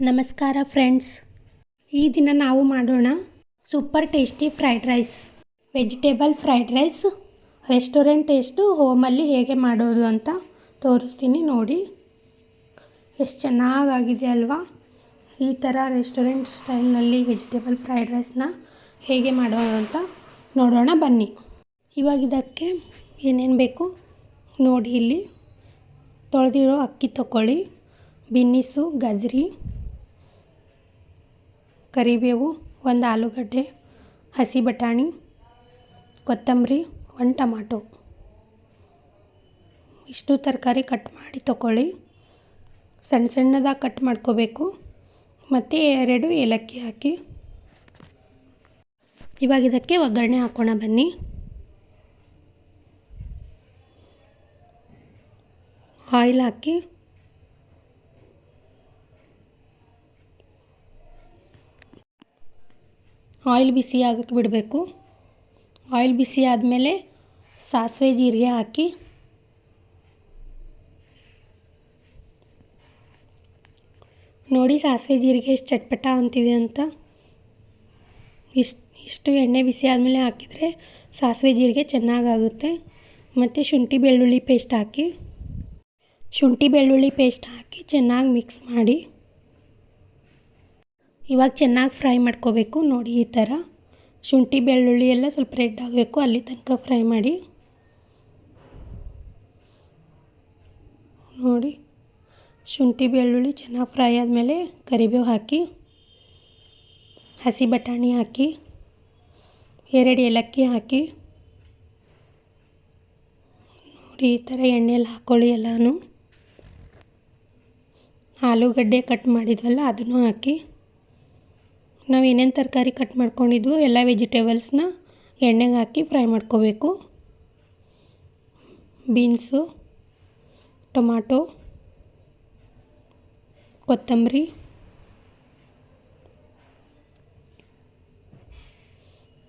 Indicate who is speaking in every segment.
Speaker 1: ನಮಸ್ಕಾರ ಫ್ರೆಂಡ್ಸ್. ಈ ದಿನ ನಾವು ಮಾಡೋಣ super tasty fried rice. Vegetable fried rice. Restaurant taste ಹೋಮಲ್ಲಿ ಹೇಗೆ ಮಾಡೋದು ಅಂತ ತೋರಿಸ್ತೀನಿ ನೋಡಿ. ಎಷ್ಟು ಚೆನ್ನಾಗಾಗಿದೆ ಅಲ್ವಾ? ಈ ಥರ ರೆಸ್ಟೋರೆಂಟ್ ಸ್ಟೈಲ್ನಲ್ಲಿ ವೆಜಿಟೇಬಲ್ ಫ್ರೈಡ್ ರೈಸ್ನ ಹೇಗೆ ಮಾಡೋದು ಅಂತ ನೋಡೋಣ ಬನ್ನಿ. ಇವಾಗ ಇದಕ್ಕೆ ಏನೇನು ಬೇಕು ನೋಡಿ ಇಲ್ಲಿ. ತೊಳೆದಿರೋ ಅಕ್ಕಿ ತಗೊಳ್ಳಿ ಬಿನ್ನಿಸು ಗಜ್ರಿ ಕರಿಬೇವು, ಒಂದು ಆಲೂಗಡ್ಡೆ, ಹಸಿ ಬಟಾಣಿ, ಕೊತ್ತಂಬರಿ, ಒಂದು ಟಮಾಟೊ. ಇಷ್ಟು ತರಕಾರಿ ಕಟ್ ಮಾಡಿ ತಗೊಳ್ಳಿ ಸಣ್ಣ ಸಣ್ಣದಾಗಿ ಕಟ್ ಮಾಡ್ಕೋಬೇಕು. ಮತ್ತು ಎರಡು ಏಲಕ್ಕಿ ಹಾಕಿ. ಇವಾಗ ಇದಕ್ಕೆ ಒಗ್ಗರಣೆ ಹಾಕೋಣ ಬನ್ನಿ. ಆಯಿಲ್ ಹಾಕಿ ಆಯಿಲ್ ಬಿಸಿ ಆಗಕ್ಕೆ ಬಿಡಬೇಕು. ಆಯಿಲ್ ಬಿಸಿ ಆದಮೇಲೆ ಸಾಸಿವೆ ಜೀರಿಗೆ ಹಾಕಿ ನೋಡಿ ಸಾಸಿವೆ ಜೀರಿಗೆ ಎಷ್ಟು ಚಟ್ಪಟ ಅಂತಿದೆ ಅಂತ. ಇಷ್ಟು ಇಷ್ಟು ಎಣ್ಣೆ ಬಿಸಿ ಆದಮೇಲೆ ಹಾಕಿದರೆ ಸಾಸಿವೆ ಜೀರಿಗೆ ಚೆನ್ನಾಗಾಗುತ್ತೆ. ಮತ್ತು ಶುಂಠಿ ಬೆಳ್ಳುಳ್ಳಿ ಪೇಸ್ಟ್ ಹಾಕಿ, ಶುಂಠಿ ಬೆಳ್ಳುಳ್ಳಿ ಪೇಸ್ಟ್ ಹಾಕಿ ಚೆನ್ನಾಗಿ ಮಿಕ್ಸ್ ಮಾಡಿ ಇವಾಗ ಚೆನ್ನಾಗಿ ಫ್ರೈ ಮಾಡ್ಕೋಬೇಕು. ನೋಡಿ ಈ ಥರ ಶುಂಠಿ, ಬೆಳ್ಳುಳ್ಳಿ ಎಲ್ಲ ಸ್ವಲ್ಪ ರೆಡ್ ಆಗಬೇಕು. ಅಲ್ಲಿ ತನಕ ಫ್ರೈ ಮಾಡಿ. ನೋಡಿ. ಶುಂಠಿ, ಬೆಳ್ಳುಳ್ಳಿ ಚೆನ್ನಾಗಿ ಫ್ರೈ ಆದಮೇಲೆ ಕರಿಬೇವು ಹಾಕಿ, ಹಸಿ ಬಟಾಣಿ ಹಾಕಿ, ಎರಡು ಏಲಕ್ಕಿ ಹಾಕಿ. ನೋಡಿ ಈ ಥರ ಎಣ್ಣೆಲಿ ಹಾಕ್ಕೊಳ್ಳಿ ಎಲ್ಲನೂ. ಆಲೂಗಡ್ಡೆ ಕಟ್ ಮಾಡಿದ್ವಲ್ಲ, ಅದನ್ನು ಹಾಕಿ. ನಾವು ಏನೇನು ತರಕಾರಿ ಕಟ್ ಮಾಡ್ಕೊಂಡಿದ್ವು ಎಲ್ಲ ವೆಜಿಟೇಬಲ್ಸ್ನ ಎಣ್ಣೆಗೆ ಹಾಕಿ ಫ್ರೈ ಮಾಡ್ಕೋಬೇಕು. ಬೀನ್ಸು ಟೊಮಾಟೊ ಕೊತ್ತಂಬರಿ,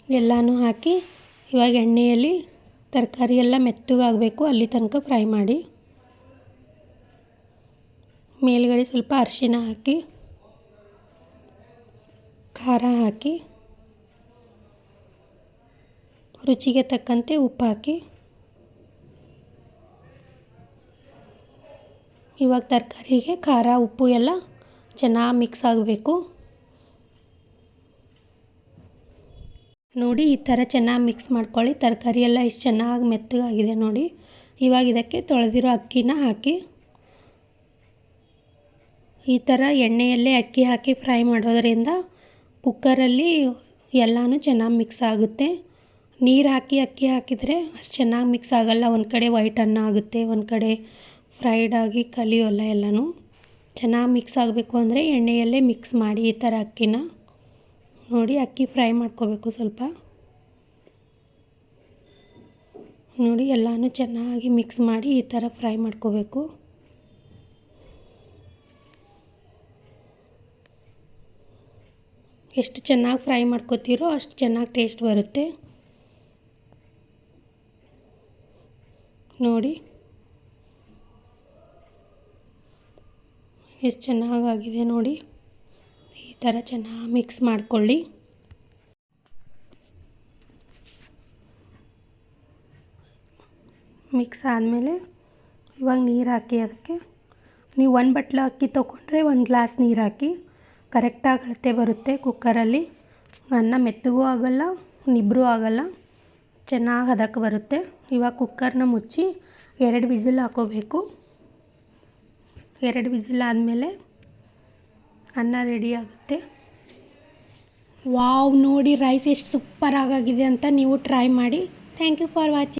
Speaker 1: ಎಲ್ಲನೂ ಹಾಕಿ ಇವಾಗ ಎಣ್ಣೆಯಲ್ಲಿ ತರಕಾರಿ ಎಲ್ಲ ಮೆತ್ತಗಾಗಬೇಕು ಅಲ್ಲಿ ತನಕ ಫ್ರೈ ಮಾಡಿ. ಮೇಲುಗಡೆ ಸ್ವಲ್ಪ ಅರಿಶಿನ ಹಾಕಿ ಖಾರ ಹಾಕಿ, ರುಚಿಗೆ ತಕ್ಕಂತೆ ಉಪ್ಪು ಹಾಕಿ, ಇವಾಗ ತರಕಾರಿಗೆ ಖಾರ, ಉಪ್ಪು ಎಲ್ಲ ಚೆನ್ನಾಗಿ ಮಿಕ್ಸ್ ಆಗಬೇಕು. ನೋಡಿ, ಈ ಥರ ಚೆನ್ನಾಗಿ ಮಿಕ್ಸ್ ಮಾಡ್ಕೊಳ್ಳಿ. ತರಕಾರಿ ಎಲ್ಲ ಇಷ್ಟು ಚೆನ್ನಾಗಿ ಮೆತ್ತಗಾಗಿದೆ ನೋಡಿ. ಇವಾಗ ಇದಕ್ಕೆ ತೊಳೆದಿರೋ ಅಕ್ಕಿನ ಹಾಕಿ, ಈ ಥರ ಎಣ್ಣೆಯಲ್ಲೇ ಅಕ್ಕಿ ಹಾಕಿ ಫ್ರೈ ಮಾಡೋದರಿಂದ ಕುಕ್ಕರಲ್ಲಿ ಎಲ್ಲನೂ ಚೆನ್ನಾಗಿ ಮಿಕ್ಸ್ ಆಗುತ್ತೆ. ನೀರು ಹಾಕಿ, ಅಕ್ಕಿ ಹಾಕಿದರೆ ಅಷ್ಟು ಚೆನ್ನಾಗಿ ಮಿಕ್ಸ್ ಆಗೋಲ್ಲ. ಒಂದು ಕಡೆ ವೈಟ್ ಅನ್ನ ಆಗುತ್ತೆ, ಒಂದು ಕಡೆ ಫ್ರೈಡ್ ಆಗಿ ಕಲಿಯೋಲ್ಲ ಎಲ್ಲನೂ. ಚೆನ್ನಾಗಿ ಮಿಕ್ಸ್ ಆಗಬೇಕು ಅಂದರೆ ಎಣ್ಣೆಯಲ್ಲೇ ಮಿಕ್ಸ್ ಮಾಡಿ ಈ ಥರ ಅಕ್ಕಿನ. ನೋಡಿ, ಅಕ್ಕಿ ಫ್ರೈ ಮಾಡ್ಕೋಬೇಕು ಸ್ವಲ್ಪ. ನೋಡಿ, ಎಲ್ಲನೂ ಚೆನ್ನಾಗಿ ಮಿಕ್ಸ್ ಮಾಡಿ ಈ ಥರ ಫ್ರೈ ಮಾಡ್ಕೋಬೇಕು. ಎಷ್ಟು ಚೆನ್ನಾಗಿ ಫ್ರೈ ಮಾಡ್ಕೋತೀರೋ ಅಷ್ಟು ಚೆನ್ನಾಗಿ ಟೇಸ್ಟ್ ಬರುತ್ತೆ. ನೋಡಿ. ಎಷ್ಟು ಚೆನ್ನಾಗಾಗಿದೆ ನೋಡಿ. ಈ ಥರ ಚೆನ್ನಾಗಿ ಮಿಕ್ಸ್ ಮಾಡ್ಕೊಳ್ಳಿ. ಮಿಕ್ಸ್ ಆದಮೇಲೆ ಇವಾಗ ನೀರು ಹಾಕಿ ಅದಕ್ಕೆ, ನೀವು ಒಂದು ಬಟ್ಲು ಅಕ್ಕಿ ತೊಗೊಂಡ್ರೆ ಒಂದು ಗ್ಲಾಸ್ ನೀರು ಹಾಕಿ. ಕರೆಕ್ಟಾಗಿ ಅಳತೆ ಬರುತ್ತೆ ಕುಕ್ಕರಲ್ಲಿ. ಅನ್ನ ಮೆತ್ತಗೂ ಆಗೋಲ್ಲ ನಿಬ್ಬರೂ ಆಗೋಲ್ಲ, ಚೆನ್ನಾಗಿ ಹದಕ್ಕೆ ಬರುತ್ತೆ. ಇವಾಗ ಕುಕ್ಕರ್ನ ಮುಚ್ಚಿ ಎರಡು ವಿಸಿಲ್ ಹಾಕೋಬೇಕು. ಎರಡು ವಿಸಿಲ್ ಆದಮೇಲೆ ಅನ್ನ ರೆಡಿ ಆಗುತ್ತೆ. ವಾವ್, ನೋಡಿ ರೈಸ್ ಎಷ್ಟು ಸೂಪರಾಗಾಗಿದೆ ಅಂತ ನೀವು ಟ್ರೈ ಮಾಡಿ. Thank you for watching